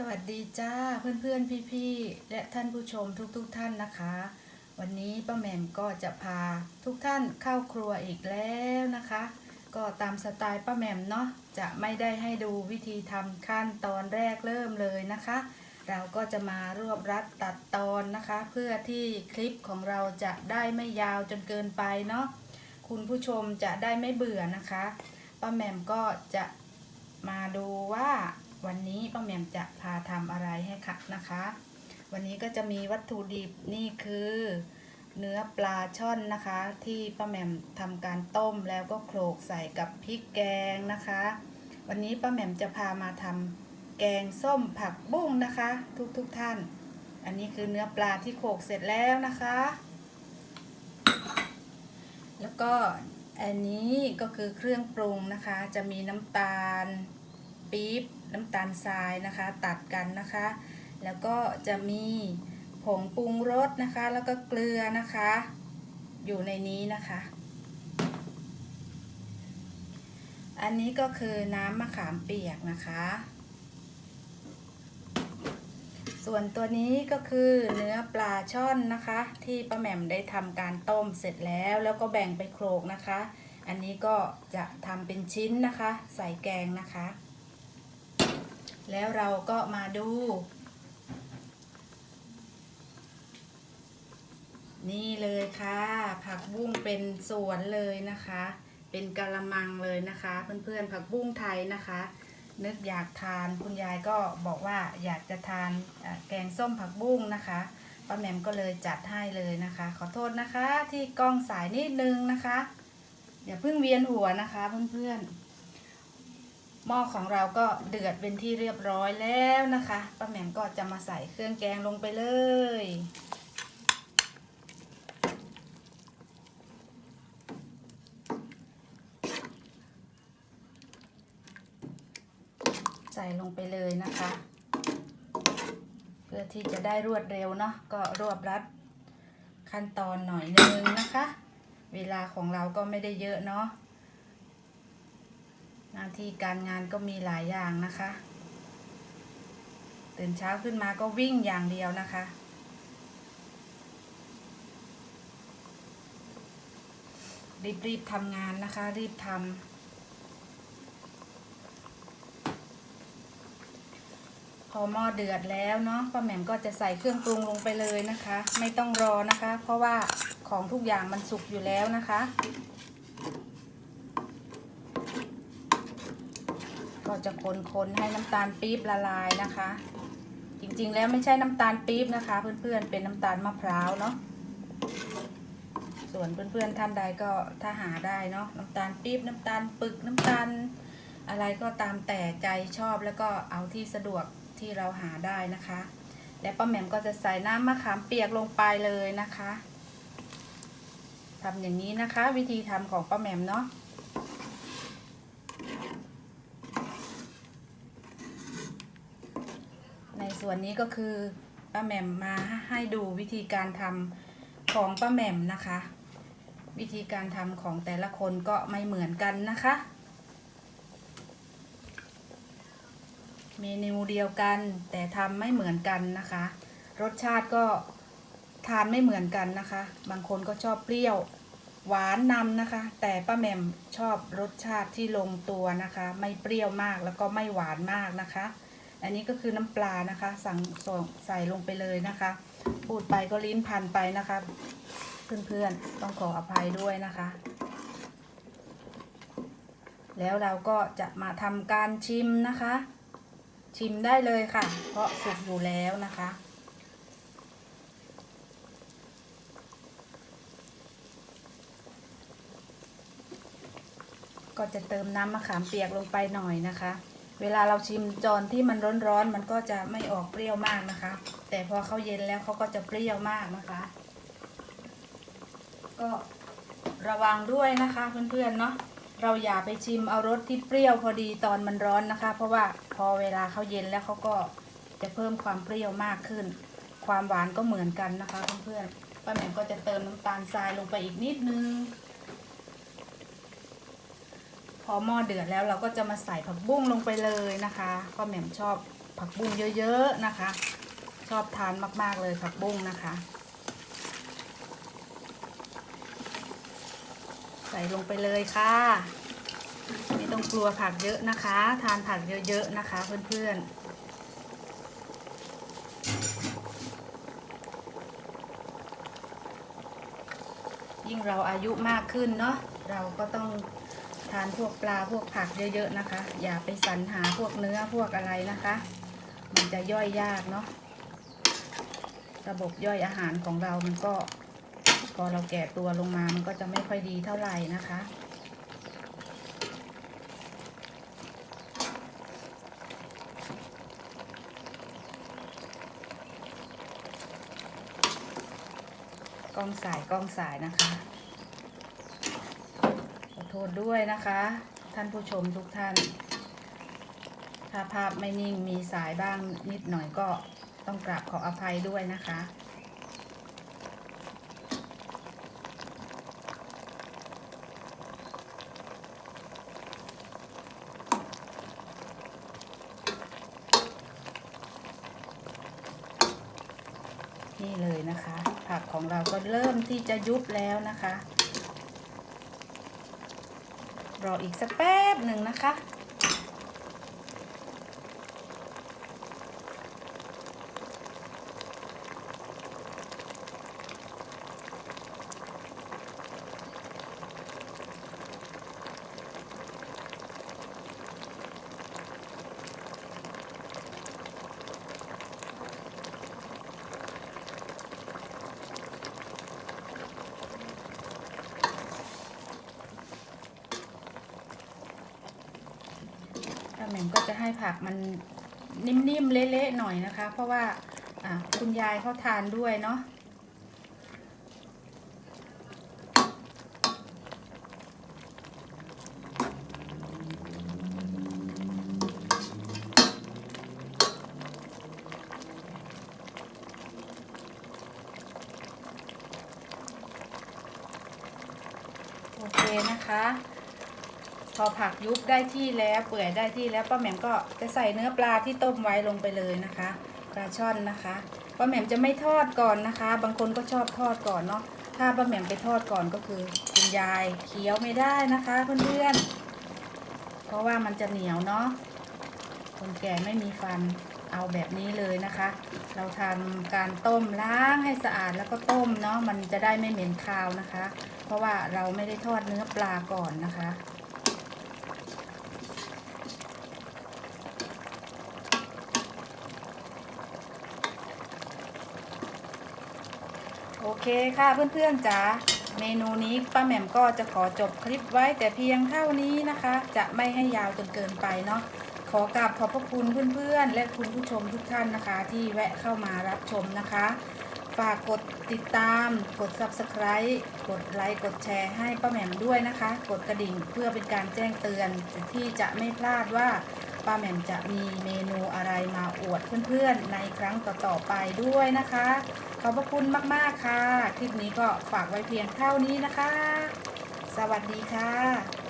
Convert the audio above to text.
สวัสดีจ้าเพื่อนๆ พี่ๆ และท่านผู้ชมทุกๆทท่านนะคะ วันนี้ป้าแหม่มก็จะพาทุกท่านเข้าครัวอีกแล้วนะคะ ก็ตามสไตล์ป้าแหม่มเนาะจะไม่ได้ให้ดูวิธีทำขั้นตอนแรกเริ่มเลยนะคะ เราก็จะมารวบรัดตัดตอนนะคะ เพื่อที่คลิปของเราจะได้ไม่ยาวจนเกินไปเนาะคุณผู้ชมจะได้ไม่เบื่อนะคะป้าแหม่มก็จะมาดูว่า วันนี้ป้าแม่มจะพาทำอะไรให้ค่ะนะคะ วันนี้ก็จะมีวัตถุดิบนี่คือ เนื้อปลาช่อนนะคะ ที่ป้าแม่มทำการต้มแล้วก็โขลกใส่กับพริกแกงนะคะ วันนี้ป้าแม่มจะพามาทำแกงส้มผักบุ้งนะคะ ทุกทุกท่าน อันนี้คือเนื้อปลาที่โขลกเสร็จแล้วนะคะ แล้วก็อันนี้ก็คือเครื่องปรุงนะคะ จะมีน้ำตาลปี๊บ น้ำตาลทรายนะคะ ตัดกันนะคะ แล้วก็จะมีผงปรุงรสนะคะ แล้วก็เกลือนะคะ อยู่ในนี้นะคะ อันนี้ก็คือน้ำมะขามเปียกนะคะ ส่วนตัวนี้ก็คือเนื้อปลาช่อนนะคะ ที่ป้าแหม่มได้ทำการต้มเสร็จแล้ว แล้วก็แบ่งไปโขลกนะคะ อันนี้ก็จะทำเป็นชิ้นนะคะ ใส่แกงนะคะ แล้วเราก็มาดู นี่เลยค่ะ ผักบุ้งเป็นสวนเลยนะคะ เป็นกะละมังเลยนะคะ เพื่อนๆผักบุ้งไทยนะคะ นึกอยากทานคุณยายก็บอกว่าอยากจะทานแกงส้มผักบุ้งนะคะป้าแหม่มก็เลยจัดให้เลยนะคะ ขอโทษนะคะที่กล้องสายนิดนึงนะคะอย่าเพิ่งเวียนหัวนะคะเพื่อนๆ หม้อของเราก็เดือดเป็นที่เรียบร้อยแล้วนะคะป้าแหม่มก็จะมาใส่เครื่องแกงลงไปเลย ใส่ลงไปเลยนะคะ เพื่อที่จะได้รวดเร็วเนาะก็รวบรัดขั้นตอนหน่อยนึงนะคะ เวลาของเราก็ไม่ได้เยอะเนาะ น้าที่การงานก็มีหลายอย่างนะคะ ตื่นเช้าขึ้นมาก็วิ่งอย่างเดียวนะคะ รีบๆทำงานนะคะ รีบทำพอหม้อเดือดแล้วเนาะป้าแหม่มก็จะใส่เครื่องปรุงลงไปเลยนะคะ ไม่ต้องรอนะคะ เพราะว่าของทุกอย่างมันสุกอยู่แล้วนะคะ จะคนๆให้น้ำตาลปี๊บละลายนะคะ จริงๆแล้วไม่ใช่น้ำตาลปี๊บนะคะ เพื่อนๆเป็นน้ำตาลมะพร้าวเนาะส่วนเพื่อนๆท่านใดก็ถ้าหาได้เนาะน้ำตาลปี๊บน้ำตาลปึกน้ำตาล อะไรก็ตามแต่ใจชอบแล้วก็เอาที่สะดวกที่เราหาได้นะคะ และป้าแหม่มก็จะใส่น้ำมะขามเปียกลงไปเลยนะคะทำอย่างนี้นะคะ วิธีทำของป้าแหม่มเนาะใน ส่วนนี้ก็คือป้าแหม่มมาให้ดูวิธีการทำของป้าแหม่มนะคะ วิธีการทำของแต่ละคนก็ไม่เหมือนกันนะคะ เมนูเดียวกันแต่ทำไม่เหมือนกันนะคะ รสชาติก็ทานไม่เหมือนกันนะคะ บางคนก็ชอบเปรี้ยวหวานนำนะคะ แต่ป้าแหม่มชอบรสชาติที่ลงตัวนะคะ ไม่เปรี้ยวมากแล้วก็ไม่หวานมากนะคะ อันนี้ก็คือน้ำปลานะคะ สั่งส่งใส่ลงไปเลยนะคะ พูดไปก็ลิ้นพันไปนะคะ เพื่อนๆต้องขออภัยด้วยนะคะ แล้วเราก็จะมาทำการชิมนะคะ ชิมได้เลยค่ะ เพราะสุกอยู่แล้วนะคะก็จะเติมน้ำมะขามเปียกลงไปหน่อยนะคะ เวลาเราชิมจอนที่มันร้อนๆมันก็จะไม่ออกเปรี้ยวมากนะคะ แต่พอเขาเย็นแล้วเขาก็จะเปรี้ยวมากนะคะ ก็ระวังด้วยนะคะเพื่อนๆเนาะเราอย่าไปชิมเอารสที่เปรี้ยวพอดีตอนมันร้อนนะคะ เพราะว่าพอเวลาเขาเย็นแล้วเขาก็จะเพิ่มความเปรี้ยวมากขึ้น ความหวานก็เหมือนกันนะคะเพื่อนๆป้าแหม่มก็จะเติมน้ำตาลทรายลงไปอีกนิดนึง อหม้อเดือดแล้วเราก็จะมาใส่ผักบุ้งลงไปเลยนะคะ ก็แหม่มชอบผักบุ้งเยอะๆนะคะ ชอบทานมากๆเลยผักบุ้งนะคะ ใส่ลงไปเลยค่ะ ไม่ต้องกลัวผักเยอะนะคะ ทานผักเยอะๆนะคะเพื่อนๆยิ่งเราอายุมากขึ้นเนาะเราก็ต้อง ทานพวกปลาพวกผักเยอะๆนะคะ อย่าไปสรรหาพวกเนื้อพวกอะไรนะคะ มันจะย่อยยากเนาะระบบย่อยอาหารของเรามันก็ พอเราแก่ตัวลงมามันก็จะไม่ค่อยดีเท่าไหร่นะคะกล้องสายกล้องสายนะคะ ษด้วยนะคะ ท่านผู้ชมทุกท่าน ถ้าภาพไม่นิ่งมีสายบ้างนิดหน่อยก็ต้องกราบขออภัยด้วยนะคะนี่เลยนะคะ ผักของเราก็เริ่มที่จะยุบแล้วนะคะ รออีกสักแป๊บหนึ่งนะคะ ให้ผักมันนิ่มๆ เละๆ หน่อยนะคะ เพราะว่าอ่าคุณยายเขาทานด้วยเนาะโอเคนะคะ พอผักยุบได้ที่แล้วเปื่อยได้ที่แล้วป้าแหม่มก็จะใส่เนื้อปลาที่ต้มไว้ลงไปเลยนะคะ ปลาช่อนนะคะป้าแหม่มจะไม่ทอดก่อนนะคะ บางคนก็ชอบทอดก่อนเนาะถ้าป้าแหม่มไปทอดก่อนก็คือคุณยายเคี้ยวไม่ได้นะคะเพื่อนๆเพราะว่ามันจะเหนียวเนาะคนแก่ไม่มีฟันเอาแบบนี้เลยนะคะ เราทำการต้มล้างให้สะอาดแล้วก็ต้มเนาะมันจะได้ไม่เหม็นคาวนะคะ เพราะว่าเราไม่ได้ทอดเนื้อปลาก่อนนะคะ โอเคค่ะเพื่อนๆจ๋าเมนูนี้ป้าแหม่มก็จะขอจบคลิปไว้แต่เพียงเท่านี้นะคะ จะไม่ให้ยาวจนเกินไปเนาะขอกราบขอบพระคุณเพื่อนๆ และคุณผู้ชมทุกท่านนะคะ ที่แวะเข้ามารับชมนะคะ ฝากกดติดตาม กด subscribe กดไลค์กดแชร์ให้ป้าแหม่มด้วยนะคะ กดกระดิ่งเพื่อเป็นการแจ้งเตือนที่จะไม่พลาดว่า ป้าแหม่มจะมีเมนูอะไรมาอวดเพื่อนๆ ในครั้งต่อๆไปด้วยนะคะ ขอบพระคุณมากๆค่ะ คลิปนี้ก็ฝากไว้เพียงเท่านี้นะคะ สวัสดีค่ะ